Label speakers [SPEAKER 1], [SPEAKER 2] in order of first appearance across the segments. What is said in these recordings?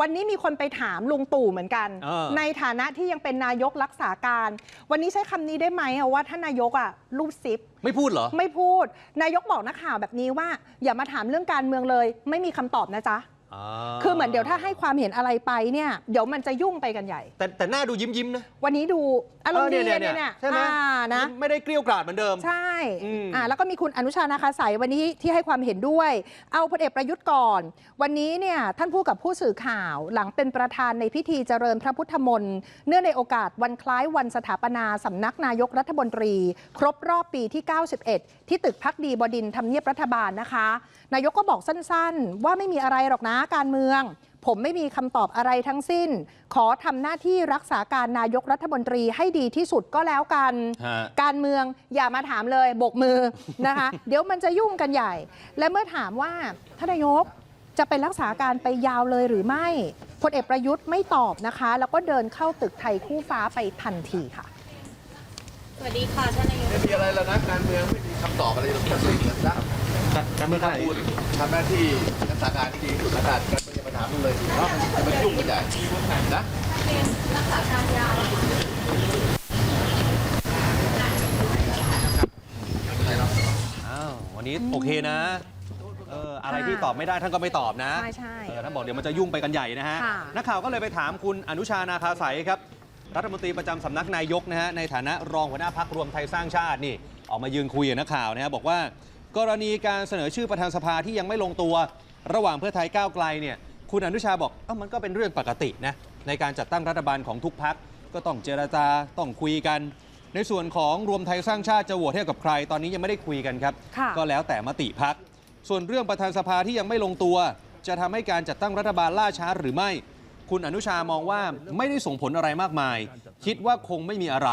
[SPEAKER 1] วันนี้มีคนไปถามลุงตู่เหมือนกัน
[SPEAKER 2] เออ
[SPEAKER 1] ในฐานะที่ยังเป็นนายกรักษาการ วันนี้ใช้คำนี้ได้ไหมอะว่าท่านนายกอะรูปซิป
[SPEAKER 2] ไม่พูดเหรอ
[SPEAKER 1] ไม่พูด นายกบอกนักข่าวแบบนี้ว่า อย่ามาถามเรื่องการเมืองเลย ไม่มีคำตอบนะจ๊ะ
[SPEAKER 2] อ่า
[SPEAKER 1] คือเหมือนเดี๋ยวถ้าให้ความเห็นอะไรไปเนี่ยเดี๋ยวมันจะยุ่งไปกันใหญ่
[SPEAKER 2] แต่แต่หน้าดูยิ้มยิ้มๆนะ
[SPEAKER 1] วันนี้ดูอารมณ์ดี
[SPEAKER 2] เออ
[SPEAKER 1] เนี่ย
[SPEAKER 2] เนี่ย
[SPEAKER 1] เนี่ย
[SPEAKER 2] ใช่ไหม
[SPEAKER 1] อ่านะ
[SPEAKER 2] ไม่ได้เกลี้ยวกราดเหมือนเดิม
[SPEAKER 1] ใช่
[SPEAKER 2] อืม
[SPEAKER 1] อ่าแล้วก็มีคุณอนุชานาคาสายวันนี้ที่ให้ความเห็นด้วย เอาพลเอกประยุทธ์ก่อน วันนี้เนี่ยท่านพูดกับผู้สื่อข่าวหลังเป็นประธานในพิธีเจริญพระพุทธมนต์เนื่องในโอกาสวันคล้ายวันสถาปนาสำนักนายกรัฐมนตรี ครบรอบปีที่ 91 ที่ตึกพักดีบดินทร์ทำเนียบรัฐบาลนะคะ นายกก็บอกสั้น ๆ ว่าไม่มีอะไรหรอกนะการเมือง ผมไม่มีคำตอบอะไรทั้งสิ้น ขอทำหน้าที่รักษาการนายกรัฐมนตรีให้ดีที่สุดก็แล้วกัน
[SPEAKER 2] ฮะ
[SPEAKER 1] การเมืองอย่ามาถามเลยโบกมือ นะคะ เดี๋ยวมันจะยุ่งกันใหญ่ และเมื่อถามว่าท่านนายกจะเป็นรักษาการไปยาวเลยหรือไม่พลเอกประยุทธ์ไม่ตอบนะคะ แล้วก็เดินเข้าตึกไทยคู่ฟ้าไปทันทีค่ะ
[SPEAKER 3] สวัสดีค่ะท่านนายก
[SPEAKER 4] ไม่มีอะไรแล้วนะการเมืองไม่มีคำตอบอะไรหรอกทั้งสิ้นนะ
[SPEAKER 2] การเมืองเท่าไหร่
[SPEAKER 4] พูดทำหน้าที่รักษาการที่ดีที่สุดแล้วกันการเมืองอย่ามาถามมึงเลยเนาะจะมายุ่งกันใหญ่นะ
[SPEAKER 3] รักษาการยาว
[SPEAKER 2] อ้าววันนี้โอเคนะเอออะไรที่ตอบไม่ได้ท่านก็ไม่ตอบนะ
[SPEAKER 1] ใช่ใช่
[SPEAKER 2] เออท่านบอกเดี๋ยวมันจะยุ่งไปกันใหญ่นะฮะ
[SPEAKER 1] ค่ะ
[SPEAKER 2] นักข่าวก็เลยไปถามคุณอนุชานาคาสายครับรัฐมนตรีประจำสำนักนายกนะฮะในฐานะรองหัวหน้าพักรวมไทยสร้างชาตินี่ออกมายืนคุยกับนักข่าวนะฮะบอกว่า กรณีการเสนอชื่อประธานสภาที่ยังไม่ลงตัว ระหว่างเพื่อไทยก้าวไกลเนี่ยคุณอนุชาบอกเอ้ามันก็เป็นเรื่องปกตินะในการจัดตั้งรัฐบาลของทุกพักก็ต้องเจรจาต้องคุยกัน ในส่วนของรวมไทยสร้างชาติจะโหวตให้กับใคร ตอนนี้ยังไม่ได้คุยกันครับ
[SPEAKER 1] ค่ะ
[SPEAKER 2] ก็แล้วแต่มติพักส่วนเรื่องประธานสภาที่ยังไม่ลงตัว จะทำให้การจัดตั้งรัฐบาลล่าช้าหรือไม่ คุณอนุชามองว่าไม่ได้ส่งผลอะไรมากมาย คิดว่าคงไม่มีอะไร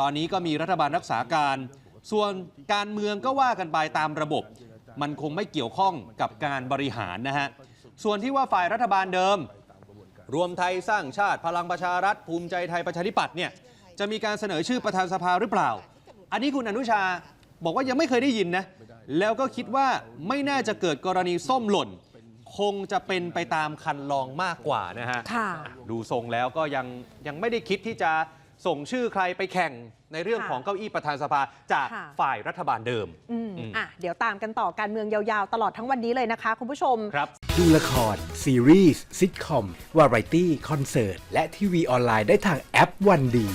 [SPEAKER 2] ตอนนี้ก็มีรัฐบาลรักษาการ ส่วนการเมืองก็ว่ากันไปตามระบบ มันคงไม่เกี่ยวข้องกับการบริหารนะฮะ ส่วนที่ว่าฝ่ายรัฐบาลเดิม รวมไทยสร้างชาติพลังประชารัฐ ภูมิใจไทยประชาธิปัตย์เนี่ยจะมีการเสนอชื่อประธานสภาหรือเปล่า อันนี้คุณอนุชาบอกว่ายังไม่เคยได้ยินนะ แล้วก็คิดว่าไม่น่าจะเกิดกรณีส้มหล่น คงจะเป็นไปตามคันลองมากกว่านะฮะ
[SPEAKER 1] ค่ะ
[SPEAKER 2] ดูทรงแล้วก็ยังยังไม่ได้คิดที่จะ ส่งชื่อใครไปแข่งในเรื่อง
[SPEAKER 1] ค่ะ
[SPEAKER 2] ของเก้าอี้ประธานสภาจาก
[SPEAKER 1] ค่ะ
[SPEAKER 2] ฝ่ายรัฐบาลเดิม
[SPEAKER 1] อืม
[SPEAKER 2] อืม
[SPEAKER 1] อะเดี๋ยวตามกันต่อการเมืองยาวๆ ตลอดทั้งวันนี้เลยนะคะ คุณผู้ชม
[SPEAKER 2] ครับ
[SPEAKER 5] ดูละคร ซีรีส์ซิทคอม วาไรตี้ คอนเสิร์ต และทีวีออนไลน์ได้ทางแอปวันดี